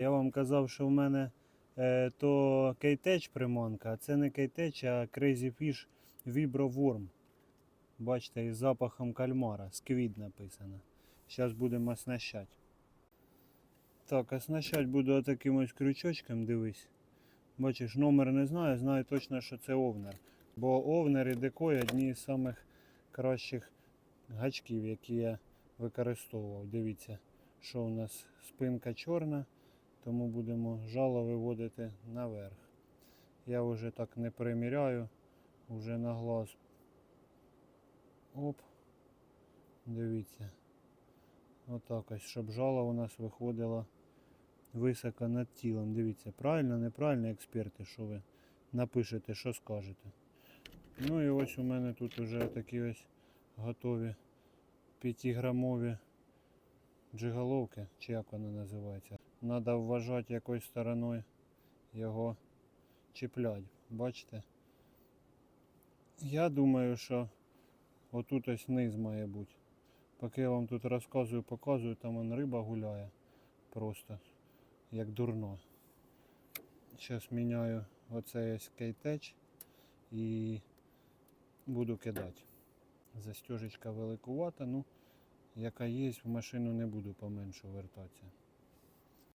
Я вам казав, що в мене е, то кейтеч приманка, а це не кейтеч, а Crazy Fish Vibro Worm. Бачите, із запахом кальмара. Сквід написано. Зараз будемо оснащати. Так, оснащати буду отаким ось крючочком, дивись. Бачиш, номер не знаю, знаю точно, що це овнер. Бо овнер і декой одні з самих кращих гачків, які я використовував. Дивіться, що у нас спинка чорна, тому будемо жало виводити наверх. Я вже так не приміряю, вже на глаз. Оп. Дивіться. Отак ось, щоб жало у нас виходило високо над тілом. Дивіться, правильно, неправильно, експерти, що ви напишете, що скажете. Ну і ось у мене тут вже такі ось готові 5-грамові джиголовки, чи як вона називається. Треба вважати якою стороною його чіплять. Бачите? Я думаю, що отут ось низ має бути. Поки я вам тут розказую, показую, там он риба гуляє просто як дурно. Зараз міняю оцей ось кейтеч і буду кидати. Застежечка великувата, ну яка є, в машину не буду поменшу вертатися.